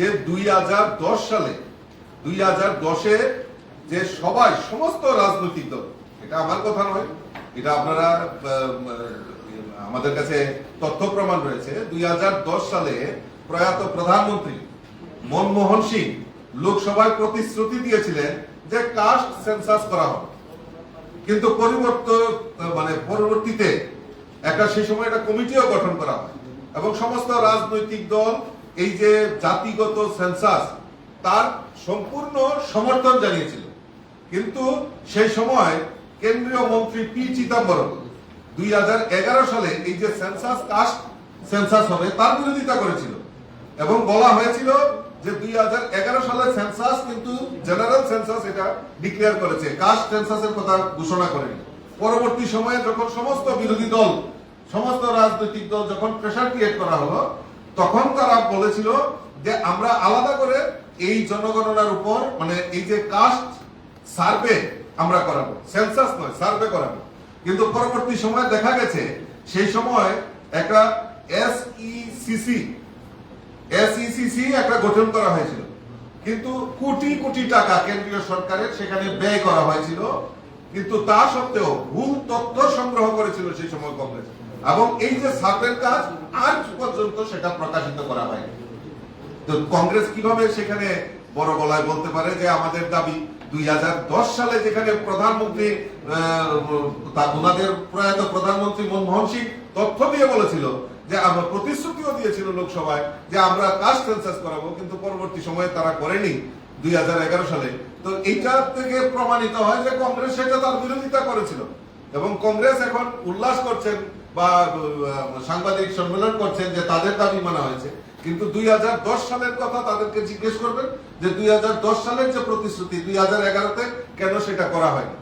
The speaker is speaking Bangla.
যে দুই হাজার দশ সালে, দুই হাজার দশে যে সবাই, সমস্ত রাজনৈতিক দল, এটা আমার কথা নয়, এটা আপনারা আমাদের কাছে তথ্য প্রমাণ রয়েছে, দুই হাজার দশ সালে প্রয়াত প্রধানমন্ত্রী মনমোহন সিং লোকসভায় প্রতিশ্রুতি দিয়েছিলেন যে কাস্ট সেন্সাস করা হবে। কিন্তু পরিবর্তন মানে পরবর্তীতে একটা সেই সময় একটা কমিটিও গঠন করা হয় এবং সমস্ত রাজনৈতিক দল এই যে জাতিগত সেন্সাস, তার সম্পূর্ণ সমর্থন জানিয়েছিল। কিন্তু সেই সময় কেন্দ্রীয় মন্ত্রী পি চিদম্বরম দুই সালে এই যে সেন্সাস কাস্ট সেন্সাস হবে, তার বিরোধিতা করেছিল। এবং বলা হয়েছিল যে দুই হাজার এগারো সালে সেন্সাস কিন্তু জেনারেল সেন্সাস এটা ডিক্লেয়ার করেছে, কাস্ট সেন্সাসের কথা ঘোষণা করেনি। পরবর্তী সময়ে যখন সমস্ত বিরোধী দল, সমস্ত রাজনৈতিক দল যখন প্রেশার ক্রিয়েট করা হলো তখন তারা বলেছিল যে আমরা আলাদা করে এই জনগণনার উপর মানে এই যে কাস্ট সার্ভে আমরা করাবো সেন্সাস নয় সার্ভে করাবো। কিন্তু পরবর্তী সময় দেখা গেছে, সেই সময় একটা E এসইসিসি এসইসিসি একটা গঠন করা হয়েছিল। কিন্তু কোটি কোটি টাকা কেন্দ্রীয় সরকারের সেখানে ব্যয় করা হয়েছিল। কিন্তু তা সত্ত্বেও ভুল তথ্য সংগ্রহ করেছিল সেই সময় কংগ্রেস। এবং এই যে সার্ভের কাজ আজ পর্যন্ত সেটা প্রকাশিত করা হয়নি তো কংগ্রেস কীভাবে সেখানে বড় গলায় বলতে পারে যে আমাদের দাবি দুই সালে যেখানে প্রধানমন্ত্রী ওনাদের প্রয়াত প্রধানমন্ত্রী মনমোহন সিং তথ্য দিয়ে বলেছিল যে আমরা প্রতিশ্রুতিও দিয়েছিল লোকসভায় যে আমরা কাস্ট সেন্সাস করাবো, কিন্তু পরবর্তী সময়ে তারা করেনি দুই হাজার এগারো সালে। তো এইটা থেকে প্রমাণিত হয় যে কংগ্রেস সেটা তার বিরোধিতা করেছিল। এবং কংগ্রেস এখন উল্লাস করছেন বা সাংবাদিক সম্মেলন করছেন যে তাদের দাবি মানা হয়েছে। কিন্তু দুই হাজার দশ সালের কথা তাদেরকে জিজ্ঞেস করবেন যে দুই হাজার দশ সালের যে প্রতিশ্রুতি, দুই হাজার কেন সেটা করা হয়নি?